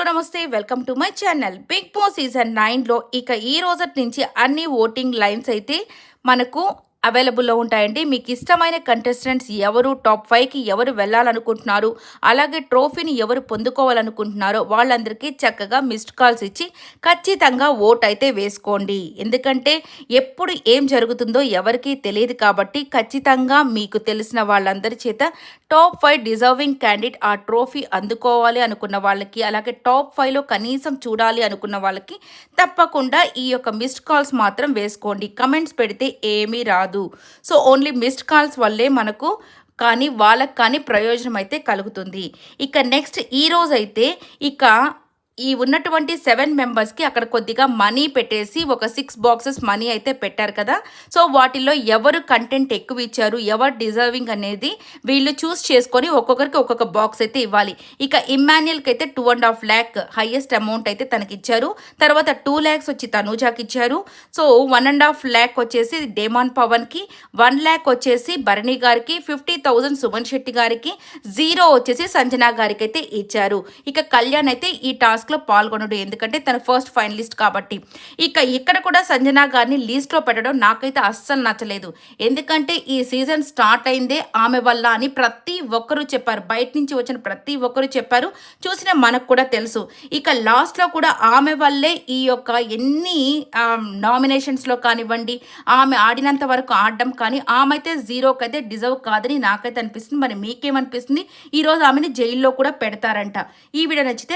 Hello నమస్తే. Welcome to my channel. Big Boss season నైన్లో ఇక ఈ రోజు నుంచి అన్ని ఓటింగ్ లైన్స్ అయితే మనకు అవైలబుల్లో ఉంటాయండి. మీకు ఇష్టమైన కంటెస్టెంట్స్ ఎవరు టాప్ ఫైవ్కి ఎవరు వెళ్ళాలనుకుంటున్నారు అలాగే ట్రోఫీని ఎవరు పొందుకోవాలనుకుంటున్నారో వాళ్ళందరికీ చక్కగా మిస్డ్ కాల్స్ ఇచ్చి ఖచ్చితంగా ఓట్ అయితే వేసుకోండి. ఎందుకంటే ఎప్పుడు ఏం జరుగుతుందో ఎవరికీ తెలియదు కాబట్టి ఖచ్చితంగా మీకు తెలిసిన వాళ్ళందరి చేత టాప్ ఫైవ్ డిజర్వింగ్ క్యాండిడేట్ ఆ ట్రోఫీ అందుకోవాలి అనుకున్న వాళ్ళకి అలాగే టాప్ ఫైవ్లో కనీసం చూడాలి అనుకున్న వాళ్ళకి తప్పకుండా ఈ యొక్క మిస్డ్ కాల్స్ మాత్రం వేసుకోండి. కమెంట్స్ పెడితే ఏమీ రాదు. సో ఓన్లీ మిస్డ్ కాల్స్ వల్లే మనకు కానీ వాళ్ళకి కానీ ప్రయోజనం అయితే కలుగుతుంది. ఇక నెక్స్ట్ ఈ రోజైతే ఇక ఈ ఉన్నటువంటి సెవెన్ మెంబర్స్కి అక్కడ కొద్దిగా మనీ పెట్టేసి ఒక సిక్స్ బాక్సెస్ మనీ అయితే పెట్టారు కదా. సో వాటిల్లో ఎవరు కంటెంట్ ఎక్కువ ఇచ్చారు ఎవరు డిజర్వింగ్ అనేది వీళ్ళు చూస్ చేసుకొని ఒక్కొక్కరికి ఒక్కొక్క బాక్స్ అయితే ఇవ్వాలి. ఇక ఇమ్మాన్యుయల్కి అయితే two and half lakh highest amount అయితే తనకి ఇచ్చారు. తర్వాత టూ ల్యాక్స్ వచ్చి తనూజాకి ఇచ్చారు. So one and half lakh వచ్చేసి డేమాన్ పవన్కి వన్ ల్యాక్ వచ్చేసి భరణి గారికి ఫిఫ్టీ థౌజండ్ సుమన్ శెట్టి గారికి జీరో వచ్చేసి సంజనా గారికి అయితే ఇచ్చారు. ఇక కళ్యాణ్ అయితే ఈ టాస్క్ టాస్క్లో పాల్గొనడు. ఎందుకంటే తన ఫస్ట్ ఫైనలిస్ట్ కాబట్టి. ఇక ఇక్కడ కూడా సంజనా గారిని లీస్ట్లో పెట్టడం నాకైతే అస్సలు నచ్చలేదు. ఎందుకంటే ఈ సీజన్ స్టార్ట్ అయిందే ఆమె వల్ల అని ప్రతి ఒక్కరూ చెప్పారు. బయట నుంచి వచ్చిన ప్రతి ఒక్కరూ చెప్పారు. చూసిన మనకు కూడా తెలుసు. ఇక లాస్ట్లో కూడా ఆమె వల్లే ఈ యొక్క ఎన్ని నామినేషన్స్లో కానివ్వండి ఆమె ఆడినంత వరకు ఆడడం కానీ ఆమె అయితే జీరోకి అయితే డిజర్వ్ కాదని నాకైతే అనిపిస్తుంది. మరి మీకేమనిపిస్తుంది? ఈరోజు ఆమెని జైల్లో కూడా పెడతారంట. ఈ వీడియో నచ్చితే